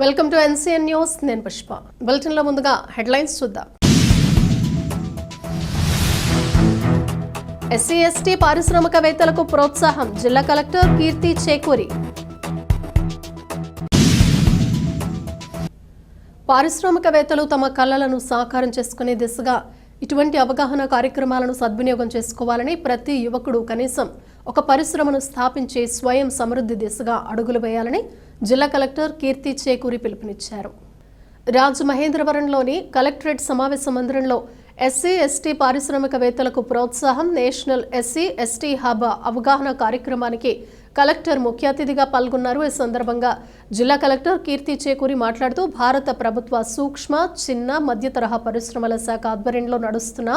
Welcome to NCN news. నేను పుష్ప. బులెటిన్లో ముందుగా హెడ్లైన్స్ చూద్దాం. ఎస్సీ ఎస్టీ పారిశ్రామికవేత్తలకు ప్రోత్సాహం. జిల్లా కలెక్టర్ కీర్తి చేకూరి. పారిశ్రామికవేత్తలు తమ కళలను సాకారం చేసుకునే దిశగా ఇటువంటి అవగాహన కార్యక్రమాలను సద్వినియోగం చేసుకోవాలని ప్రతి యువకుడు కనీసం ఒక పరిశ్రమను స్థాపించి స్వయం సమృద్ధి దిశగా అడుగులు వేయాలని జిల్లా కలెక్టర్ కీర్తి చేకూరి పిలుపునిచ్చారు. రాజమహేంద్రవరంలోని కలెక్టరేట్ సమావేశ మందిరంలో ఎస్సీ ఎస్టీ పారిశ్రామికవేత్తలకు ప్రోత్సాహం నేషనల్ ఎస్సీ ఎస్టీ హబ్ అవగాహన కార్యక్రమానికి కలెక్టర్ ముఖ్య అతిథిగా పాల్గొన్నారు. ఈ సందర్భంగా జిల్లా కలెక్టర్ కీర్తి చేకూరి మాట్లాడుతూ భారత ప్రభుత్వ సూక్ష్మ చిన్న మధ్య తరహా పరిశ్రమల శాఖ ఆధ్వర్యంలో నడుస్తున్న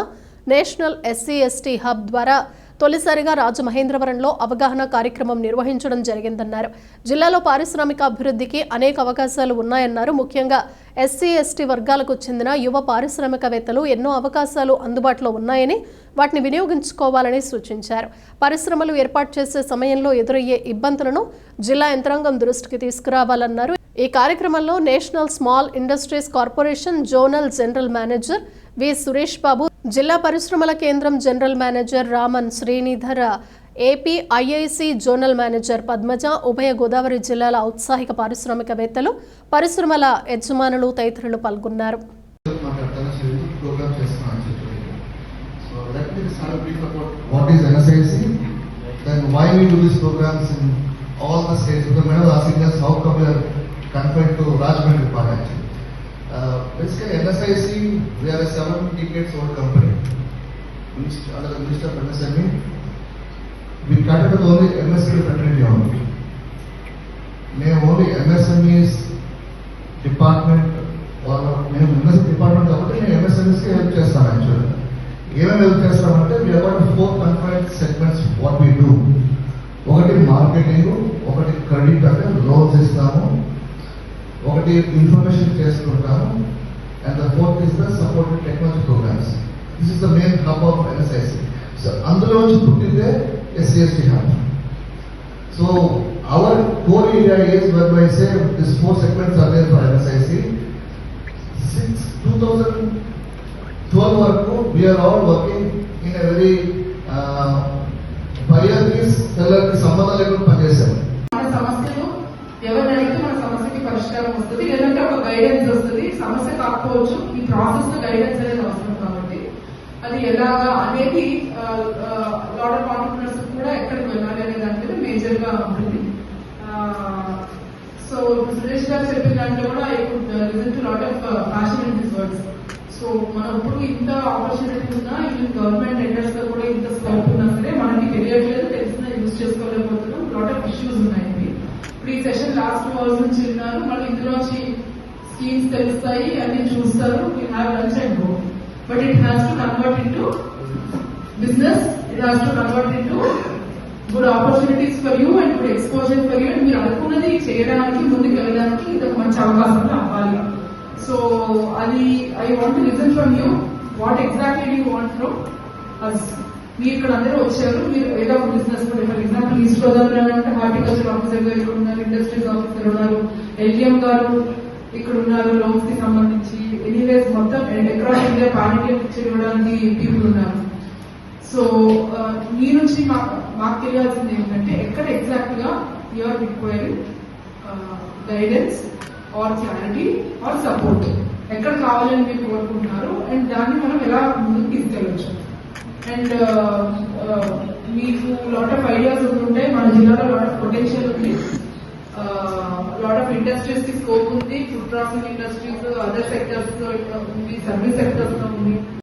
నేషనల్ ఎస్సీ ఎస్టీ హబ్ ద్వారా తొలిసారిగా రాజమహేంద్రవరంలో అవగాహన కార్యక్రమం నిర్వహించడం జరిగిందన్నారు. జిల్లాలో పారిశ్రామిక అభివృద్ధికి అనేక అవకాశాలు ఉన్నాయన్నారు. ముఖ్యంగా ఎస్సీ ఎస్టీ వర్గాలకు చెందిన యువ పారిశ్రామికవేత్తలు ఎన్నో అవకాశాలు అందుబాటులో ఉన్నాయని వాటిని వినియోగించుకోవాలని సూచించారు. పరిశ్రమలు ఏర్పాటు చేసే సమయంలో ఎదురయ్యే ఇబ్బందులను జిల్లా యంత్రాంగం దృష్టికి తీసుకురావాలన్నారు. ఈ కార్యక్రమంలో national small industries corporation zonal general manager V Suresh Babu జిల్లా పరిశ్రమల కేంద్రం general manager Raman Sreenidhar AP IIC zonal manager Padmaja ఉభయ గోదావరి జిల్లాల ఔత్సాహిక పారిశ్రామికవేత్తలు పరిశ్రమల యజమానులు తదితరులు పాల్గొన్నారు. మాట్లాడతాను సో ఇది ప్రోగ్రామ్ చేస్తున్నాను చెప్పి so let me start brief about what is NSIC us how come we are confined to Rajahmundry part actually. basically NSIC we are a seven decades old company Minister- under the Minister of MSME. We started with only MSME fraternity only. మేము only MSMEs department వాళ్ళ మేము MS department కాబట్టి నేను ఎంఎస్ఎంఈస్కి help చేస్తాను యాక్చువల్గా ఏమేమి help చేస్తామంటే మీ about four confine segments what we do ఒకటి మార్కెటింగ్ ఒకటి క్రెడిట్ అంటే లోన్స్ ఇస్తాము ఒకటి ఇన్ఫర్మేషన్ చేసుకుంటాము and the fourth is the support technology programs this is the main hub of NSIC so అందులోంచి పుట్టిందే SC ST hub So our core area is whereby say these four segments are there for NSIC. Since 2012 వరకు we are all working in a very uh, buyer కి seller కి సంబంధం లేకుండా పనిచేసాము మన సమస్యలు ఎవరిని అడిగితే మన సమాచారం వస్తుంది. లేదంటే ఒక గైడెన్స్ వస్తుంది. సమస్య కాకపోవచ్చు. ఈ ప్రాసెస్లో గైడెన్స్ అనేది అవసరం కాబట్టి. అది ఎలాగా అనేది లాట్ ఆఫ్ ఆంటర్ప్రినర్స్ కూడా ఎక్కడికి వెళ్ళాలి అనే దాని మీద మేజర్గా ఉంటుంది. సో సురేష్ గారు చెప్పిన దాంట్లో కూడా I could listen to lot of fashion in this words so మనం ఇప్పుడు ఇంత ఆపర్చునిటీ ఉన్నా ఈ గవర్నమెంట్ టెండర్స్లో కూడా ఇంత స్కోప్ ఉన్నా సరే మనకి తెలియట్లేదు తెలిసిన యూజ్ చేసుకోలేకపోతున్నాం. లాట్ ఆఫ్ ఇష్యూస్ ఉన్నాయి. ఇప్పుడు ఈ సెషన్ లాస్ట్ అవర్స్ నుంచి ఉన్నారు మళ్ళీ ఇందులోంచి స్కీమ్స్ తెలుస్తాయి అన్ని చూస్తారు. We have lunch and go but it has to convert into business it has to convert into good opportunities for you and good exposure for you and మీరు అనుకున్నది చేయడానికి ముందుకు వెళ్ళడానికి ఇది ఒక మంచి అవకాశం అవ్వాలి సో అది I want listen from you what exactly you want from us మీరు ఇక్కడ అందరూ వచ్చారు. మీరు ఏదో ఒక business for example east Godavari అంటే హార్టికల్చర్ ఆఫీసర్గా ఇక్కడ ఉన్నారు ఇండస్ట్రీస్ ఆఫీసర్ ఉన్నారు. ఎల్టీఎం గారు ఇక్కడ ఉన్నారు లోన్స్కి సంబంధించి. ఎనీవేస్ మొత్తం అక్రాస్ ఇండియా పార్టీ ఇవ్వడానికి పీపుల్ ఉన్నారు. సో uh, మీ నుంచి మాకు మాకు తెలియాల్సింది ఏంటంటే ఎక్కడ ఎగ్జాక్ట్గా you're requiring guidance or clarity or support ఎక్కడ కావాలని మీరు కోరుకుంటున్నారు? అండ్ దాన్ని మనం ఎలా ముందుకు తీసుకెళ్ళచ్చు? అండ్ మీకు లాట్ ఆఫ్ ఐడియాస్ ఉంటుంటే మన జిల్లాలో లాట్ ఆఫ్ పొటెన్షియల్ ఉంది. లాట్ ఆఫ్ ఇండస్ట్రీస్కి స్కోప్ ఉంది. Food processing industries other sectors ఉంది సర్వీస్ సెక్టర్స్లో ఉంది.